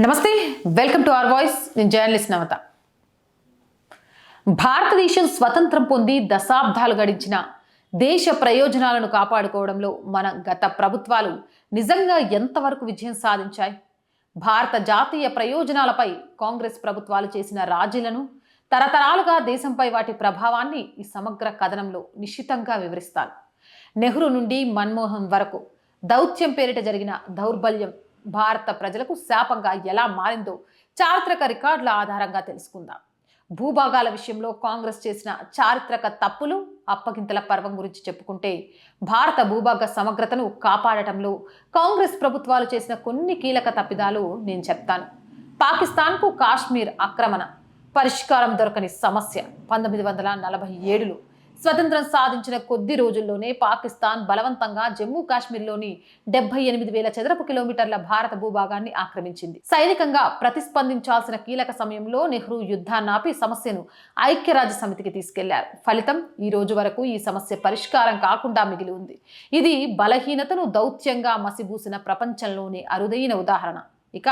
Namaste welcome to our voice. నేను journalist నవత. భారతదేశం స్వతంత్రం పొంది దశాబ్దాలు గడించిన దేశ ప్రయోజనాలను కాపాడుకోవడంలో మన గత ప్రభుత్వాలు నిజంగా ఎంతవరకు విజయం సాధించాయి? భారత జాతీయ ప్రయోజనాలపై కాంగ్రెస్ ప్రభుత్వాలు చేసిన రాజీలను తరతరాలుగా దేశంపై వాటి ప్రభావాన్ని ఈ సమగ్ర కథనంలో నిశ్చితంగా వివరిస్తాను. నెహ్రూ నుండి మన్మోహన్ వరకు దౌత్యం పేరిట జరిగిన దౌర్బల్యం భారత ప్రజలకు శాపంగా ఎలా మారిందో చారిత్రక రికార్డుల ఆధారంగా తెలుసుకుందాం. భూభాగాల విషయంలో కాంగ్రెస్ చేసిన చారిత్రక తప్పులు అప్పగింతల పర్వం గురించి చెప్పుకుంటే భారత భూభాగ సమగ్రతను కాపాడటంలో కాంగ్రెస్ ప్రభుత్వాలు చేసిన కొన్ని కీలక తప్పిదాలు నేను చెప్తాను. పాకిస్తాన్కు కాశ్మీర్ ఆక్రమణ పరిష్కారం దొరకని సమస్య పంతొమ్మిది వందల నలభై ఏడులో స్వతంత్రం సాధించిన కొద్ది రోజుల్లోనే పాకిస్తాన్ బలవంతంగా జమ్మూ కాశ్మీర్లోని డెబ్బై ఎనిమిది వేల చదరపు కిలోమీటర్ల భారత భూభాగాన్ని ఆక్రమించింది. సైనికంగా ప్రతిస్పందించాల్సిన కీలక సమయంలో నెహ్రూ యుద్ధాన్నాపి సమస్యను ఐక్యరాజ్య సమితికి తీసుకెళ్ళారు. ఫలితం ఈ రోజు వరకు ఈ సమస్య పరిష్కారం కాకుండా మిగిలి ఉంది. ఇది బలహీనతను దౌత్యంగా మసిబూసిన ప్రపంచంలోనే అరుదైన ఉదాహరణ. ఇక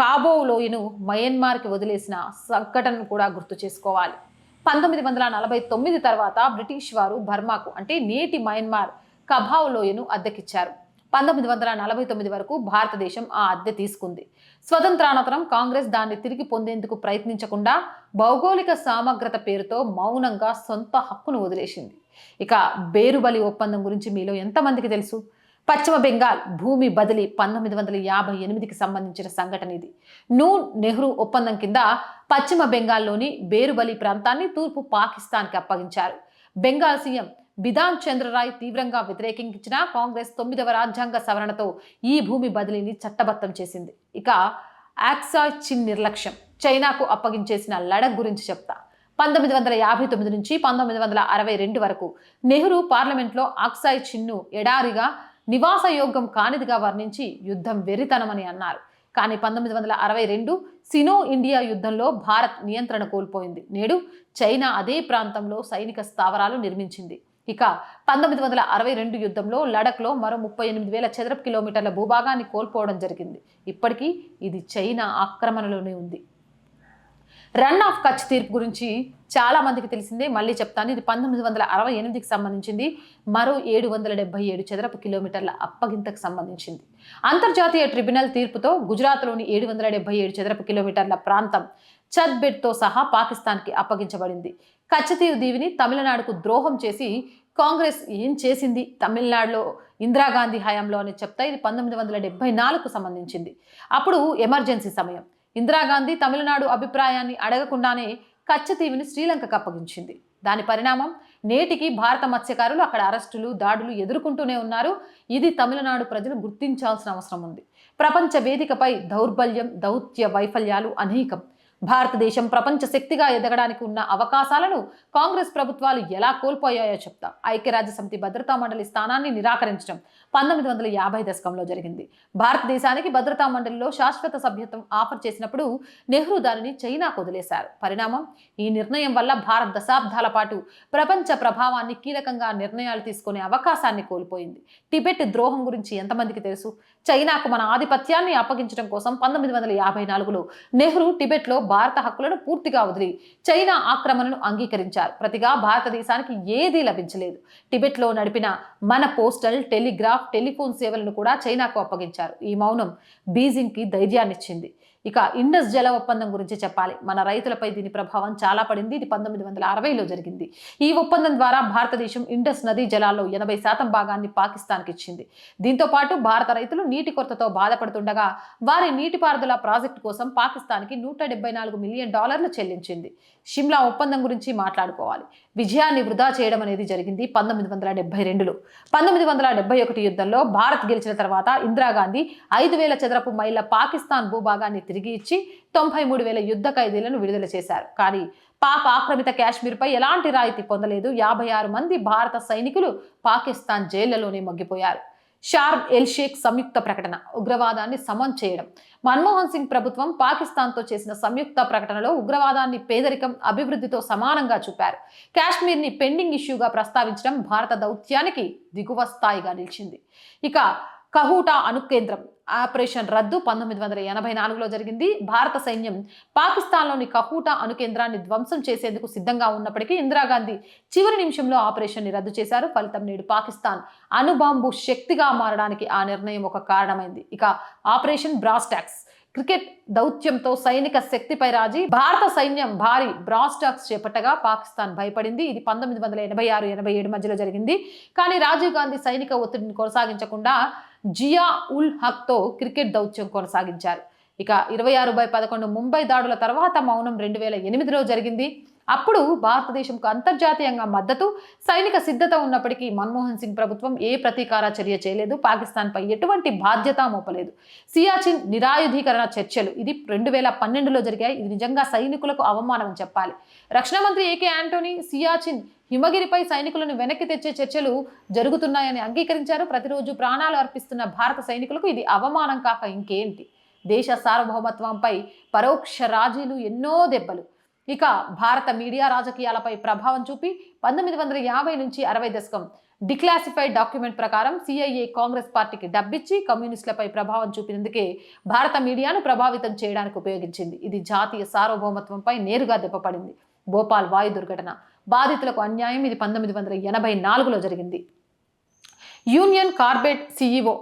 కాబో లోయను మయన్మార్కి వదిలేసిన సంఘటనను కూడా గుర్తు చేసుకోవాలి. పంతొమ్మిది వందల నలభై తొమ్మిది తర్వాత బ్రిటిష్ వారు బర్మాకు అంటే నేటి మయన్మార్ కభావ్ లోయను అద్దెకిచ్చారు. పంతొమ్మిది వందల నలభై తొమ్మిది వరకు భారతదేశం ఆ అద్దె తీసుకుంది. స్వతంత్రానంతరం కాంగ్రెస్ దాన్ని తిరిగి పొందేందుకు ప్రయత్నించకుండా భౌగోళిక సమగ్రత పేరుతో మౌనంగా సొంత హక్కును వదిలేసింది. ఇక బేరుబలి ఒప్పందం గురించి మీలో ఎంతమందికి తెలుసు? పశ్చిమ బెంగాల్ భూమి బదిలీ పంతొమ్మిది వందల యాభై ఎనిమిదికి సంబంధించిన సంఘటన ఇది. నూన్ నెహ్రూ ఒప్పందం కింద పశ్చిమ బెంగాల్లోని బేరుబలి ప్రాంతాన్ని తూర్పు పాకిస్తాన్కి అప్పగించారు. బెంగాల్ సీఎం బిధాన్ చంద్రరాయ్ తీవ్రంగా వ్యతిరేకించిన కాంగ్రెస్ తొమ్మిదవ రాజ్యాంగ సవరణతో ఈ భూమి బదిలీని చట్టబద్ధం చేసింది. ఇక యాక్సా చిన్ నిర్లక్ష్యం. చైనాకు అప్పగించేసిన లడక్ గురించి చెప్తా. పంతొమ్మిది వందల యాభై తొమ్మిది నుంచి పంతొమ్మిది వందల అరవై రెండు వరకు నెహ్రూ పార్లమెంట్లో ఆక్సాయ్ చిన్ను ఎడారిగా నివాసయోగ్యం కానిదిగా వర్ణించి యుద్ధం వెర్రితనమని అన్నారు. కానీ పంతొమ్మిది వందల అరవై రెండు సినో ఇండియా యుద్ధంలో భారత్ నియంత్రణ కోల్పోయింది. నేడు చైనా అదే ప్రాంతంలో సైనిక స్థావరాలు నిర్మించింది. ఇక పంతొమ్మిది వందల అరవై రెండు యుద్ధంలో లడఖ్లో మరో ముప్పై ఎనిమిది వేల చదరపు కిలోమీటర్ల భూభాగాన్ని కోల్పోవడం జరిగింది. ఇప్పటికీ ఇది చైనా ఆక్రమణలోనే ఉంది. రన్ ఆఫ్ కచ్ తీర్పు గురించి చాలా మందికి తెలిసిందే. మళ్ళీ చెప్తాను. ఇది పంతొమ్మిది వందల అరవై ఎనిమిదికి సంబంధించింది. మరో ఏడు వందల డెబ్బై ఏడు చదరపు కిలోమీటర్ల అప్పగింతకు సంబంధించింది. అంతర్జాతీయ ట్రిబ్యునల్ తీర్పుతో గుజరాత్లోని ఏడు వందల డెబ్బై ఏడు చదరపు కిలోమీటర్ల ప్రాంతం చద్బెడ్తో సహా పాకిస్తాన్కి అప్పగించబడింది. కచ్చతీవు దీవిని తమిళనాడుకు ద్రోహం చేసి కాంగ్రెస్ ఏం చేసింది? తమిళనాడులో ఇందిరాగాంధీ హయాంలో అని చెప్తా. ఇది పంతొమ్మిది వందల డెబ్బై నాలుగుకు సంబంధించింది. అప్పుడు ఎమర్జెన్సీ సమయం. ఇందిరాగాంధీ తమిళనాడు అభిప్రాయాన్ని అడగకుండానే కచ్చతీవిని శ్రీలంకకు అప్పగించింది. దాని పరిణామం నేటికి భారత మత్స్యకారులు అక్కడ అరెస్టులు దాడులు ఎదుర్కొంటూనే ఉన్నారు. ఇది తమిళనాడు ప్రజలు గుర్తించాల్సిన అవసరం ఉంది. ప్రపంచ వేదికపై దౌర్బల్యం దౌత్య వైఫల్యాలు అనేకం. భారతదేశం ప్రపంచ శక్తిగా ఎదగడానికి ఉన్న అవకాశాలను కాంగ్రెస్ ప్రభుత్వాలు ఎలా కోల్పోయాయో చెప్తా. ఐక్యరాజ్య సమితి భద్రతా మండలి స్థానాన్ని నిరాకరించడం పంతొమ్మిది వందల యాభై దశకంలో జరిగింది. భారతదేశానికి భద్రతా మండలిలో శాశ్వత సభ్యత్వం ఆఫర్ చేసినప్పుడు నెహ్రూ దానిని చైనాకు వదిలేశారు. పరిణామం? ఈ నిర్ణయం వల్ల భారత్ దశాబ్దాల పాటు ప్రపంచ ప్రభావాన్ని కీలకంగా నిర్ణయాలు తీసుకునే అవకాశాన్ని కోల్పోయింది. టిబెట్ ద్రోహం గురించి ఎంతమందికి తెలుసు? చైనాకు మన ఆధిపత్యాన్ని అప్పగించడం కోసం పంతొమ్మిది వందల యాభై నాలుగులో నెహ్రూ టిబెట్లో భారత హక్కులను పూర్తిగా వదిలి చైనా ఆక్రమణను అంగీకరించారు. ప్రతిగా భారతదేశానికి ఏదీ లభించలేదు. టిబెట్లో నడిపిన మన పోస్టల్ టెలిగ్రాఫ్ టెలిఫోన్ సేవలను కూడా చైనాకు అప్పగించారు. ఈ మౌనం బీజింగ్కి ధైర్యాన్నిచ్చింది. ఇక ఇండస్ జల ఒప్పందం గురించి చెప్పాలి. మన రైతులపై దీని ప్రభావం చాలా పడింది. ఇది పంతొమ్మిది వందల అరవైలో జరిగింది. ఈ ఒప్పందం ద్వారా భారతదేశం ఇండస్ నదీ జలాల్లో ఎనభై శాతం భాగాన్ని పాకిస్తాన్కి ఇచ్చింది. దీంతో పాటు భారత రైతులు నీటి కొరతతో బాధపడుతుండగా వారి నీటిపారుదల ప్రాజెక్టు కోసం పాకిస్తాన్కి నూట డెబ్బై నాలుగు మిలియన్ డాలర్లు చెల్లించింది. షిమ్లా ఒప్పందం గురించి మాట్లాడుకోవాలి. విజయాన్ని వృధా చేయడం అనేది జరిగింది పంతొమ్మిది వందల డెబ్బై రెండులో. పంతొమ్మిది వందల డెబ్బై ఒకటి యుద్ధంలో భారత్ గెలిచిన తర్వాత ఇందిరాగాంధీ ఐదు వేల చదరపు మైళ్ళ పాకిస్తాన్ భూభాగాన్ని తిరిగి ఇచ్చి తొంభై మూడు వేల యుద్ధ ఖైదీలను విడుదల చేశారు. కానీ పాక్ ఆక్రమిత కాశ్మీర్పై ఎలాంటి రాయితీ పొందలేదు. యాభై ఆరు మంది భారత సైనికులు పాకిస్తాన్ జైళ్ళలోనే మగ్గిపోయారు. షార్మ్ ఎల్ షేక్ సంయుక్త ప్రకటన ఉగ్రవాదాన్ని సమన్ చేయడం. మన్మోహన్ సింగ్ ప్రభుత్వం పాకిస్తాన్తో చేసిన సంయుక్త ప్రకటనలో ఉగ్రవాదాన్ని పేదరికం అభివృద్ధితో సమానంగా చూపారు. కాశ్మీర్ని పెండింగ్ ఇష్యూగా ప్రస్తావించడం భారత దౌత్యానికి దిగువ స్థాయిగా నిలిచింది. ఇక కహూటా అణుకేంద్రం ఆపరేషన్ రద్దు పంతొమ్మిది వందల ఎనభై నాలుగులో జరిగింది. భారత సైన్యం పాకిస్తాన్లోని కహూటా అణు కేంద్రాన్ని ధ్వంసం చేసేందుకు సిద్ధంగా ఉన్నప్పటికీ ఇందిరాగాంధీ చివరి నిమిషంలో ఆపరేషన్ని రద్దు చేశారు. ఫలితం నేడు పాకిస్తాన్ అణుబాంబు శక్తిగా మారడానికి ఆ నిర్ణయం ఒక కారణమైంది. ఇక ఆపరేషన్ బ్రాస్టాక్స్ క్రికెట్ దౌత్యంతో సైనిక శక్తిపై రాజీ భారత సైన్యం భారీ బ్రాస్టాక్స్ చేపట్టగా పాకిస్తాన్ భయపడింది. ఇది పంతొమ్మిది వందల ఎనభై ఆరు ఎనభై ఏడు మధ్యలో జరిగింది. కానీ రాజీవ్ గాంధీ సైనిక ఒత్తిడిని కొనసాగించకుండా జియా ఉల్ హక్తో క్రికెట్ దౌత్యం కొనసాగించారు. ఇక ఇరవై ఆరు బై పదకొండు ముంబై దాడుల తర్వాత మౌనం రెండు వేల ఎనిమిదిలో జరిగింది. అప్పుడు భారతదేశంకు అంతర్జాతీయంగా మద్దతు సైనిక సిద్ధత ఉన్నప్పటికీ మన్మోహన్ సింగ్ ప్రభుత్వం ఏ ప్రతీకార చర్య చేయలేదు. పాకిస్తాన్పై ఎటువంటి బాధ్యత మోపలేదు. సియాచిన్ నిరాయుధీకరణ చర్చలు ఇది రెండు వేల పన్నెండులో జరిగాయి. ఇది నిజంగా సైనికులకు అవమానం చెప్పాలి. రక్షణ మంత్రి ఏకే యాంటోనీ సియాచిన్ హిమగిరిపై సైనికులను వెనక్కి తెచ్చే చర్చలు జరుగుతున్నాయని అంగీకరించారు. ప్రతిరోజు ప్రాణాలు అర్పిస్తున్న భారత సైనికులకు ఇది అవమానం కాక ఇంకేంటి? దేశ సార్వభౌమత్వంపై పరోక్ష రాజీలు ఎన్నో దెబ్బలు. ఇక భారత మీడియా రాజకీయాలపై ప్రభావం చూపి పంతొమ్మిది వందల యాభై నుంచి అరవై దశకం డిక్లాసిఫైడ్ డాక్యుమెంట్ ప్రకారం సిఐఏ కాంగ్రెస్ పార్టీకి డబ్బిచ్చి కమ్యూనిస్టులపై ప్రభావం చూపినందుకే భారత మీడియాను ప్రభావితం చేయడానికి ఉపయోగించింది. ఇది జాతీయ సార్వభౌమత్వంపై నేరుగా దెబ్బపడింది. భోపాల్ వాయు దుర్ఘటన. బాధితులకు అన్యాయం. ఇది పంతొమ్మిది వందల ఎనభై నాలుగులో జరిగింది. Union carbide CEO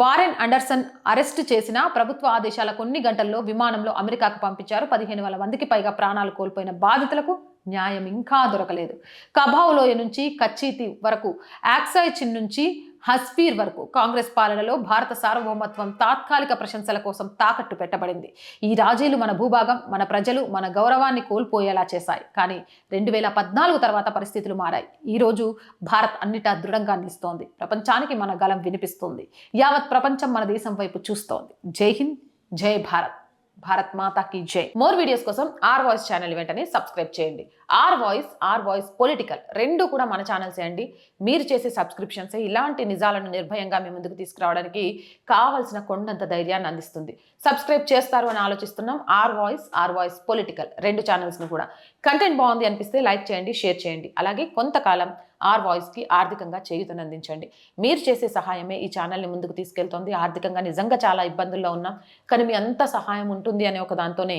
Warren Anderson arrest చేసిన ప్రభుత్వ ఆదేశాల కొన్ని గంటల్లో విమానంలో అమెరికాకు పంపించారు. పదిహేను వేల మందికి పైగా ప్రాణాలు కోల్పోయిన బాధితులకు న్యాయం ఇంకా దొరకలేదు. కబావ్ లోయ నుంచి కచ్చీతి వరకు యాక్సైచిన్ నుంచి హస్పీర్ వరకు కాంగ్రెస్ పాలనలో భారత సార్వభౌమత్వం తాత్కాలిక ప్రశంసల కోసం తాకట్టు పెట్టబడింది. ఈ రాజీలు మన భూభాగం మన ప్రజలు మన గౌరవాన్ని కోల్పోయేలా చేశాయి. కానీ రెండు వేల పద్నాలుగు తర్వాత పరిస్థితులు మారాయి. ఈరోజు భారత్ అన్నిటా దృఢంగా నిలుస్తోంది. ప్రపంచానికి మన గలం వినిపిస్తోంది. యావత్ ప్రపంచం మన దేశం వైపు చూస్తోంది. జై హింద్ జై భారత్. భారత్ మాతాకి జై. మోర్ వీడియోస్ కోసం ఆర్ వాయిస్ ఛానల్ వెంటనే సబ్స్క్రైబ్ చేయండి. R voice R voice political రెండు కూడా మన ఛానల్సే అండి. మీరు చేసే సబ్స్క్రిప్షన్స్ ఇలాంటి నిజాలను నిర్భయంగా మీ ముందుకు తీసుకురావడానికి కావాల్సిన కొండంత ధైర్యాన్ని అందిస్తుంది. సబ్స్క్రైబ్ చేస్తారు అని ఆలోచిస్తున్నాం. R voice R voice political రెండు ఛానల్స్ని కూడా. కంటెంట్ బాగుంది అనిపిస్తే లైక్ చేయండి షేర్ చేయండి. అలాగే కొంతకాలం ఆర్ వాయిస్కి ఆర్థికంగా చేయుతనందించండి మీరు చేసే సహాయమే ఈ ఛానల్ని ముందుకు తీసుకెళ్తోంది. ఆర్థికంగా నిజంగా చాలా ఇబ్బందుల్లో ఉన్నాం. కానీ మీ అంత సహాయం ఉంటుంది అనే ఒక దాంతోనే